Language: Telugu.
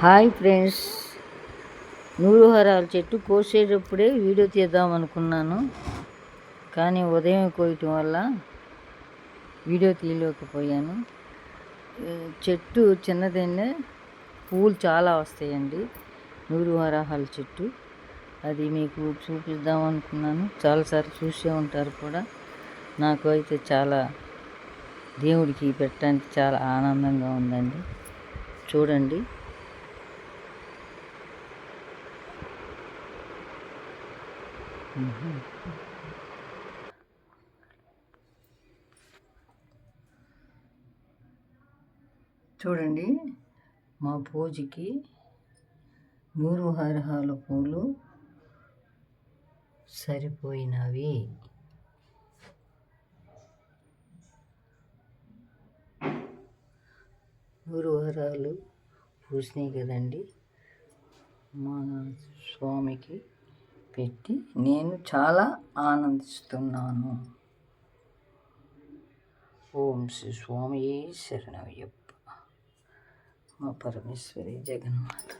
Hi friends. నూరుహారాల చెట్టు కోసేటప్పుడే వీడియో తీద్దాం అనుకున్నాను. కానీ ఉదయం కోయటం వల్ల వీడియో తీయలేకపోయాను చెట్టు చిన్నదైనా పూలు చాలా వస్తాయండి. నూరుహరాహాల చెట్టు. అది మీకు చూపిద్దాం అనుకున్నాను. చాలాసార్లు చూసే ఉంటారు కూడా. నాకు అయితే చాలా దేవుడికి పెట్టడానికి చాలా ఆనందంగా ఉందండి. చూడండి. చూడండి మా పూజకి నూరు హరహాల పూలు సరిపోయినవి. నూరు హారాలు పూసినాయి కదండి మా స్వామికి. పెట్టి నేను చాలా ఆనందిస్తున్నాను. ఓం శ్రీ స్వామి శరణయ్యప్ప మా పరమేశ్వరి జగన్మాత.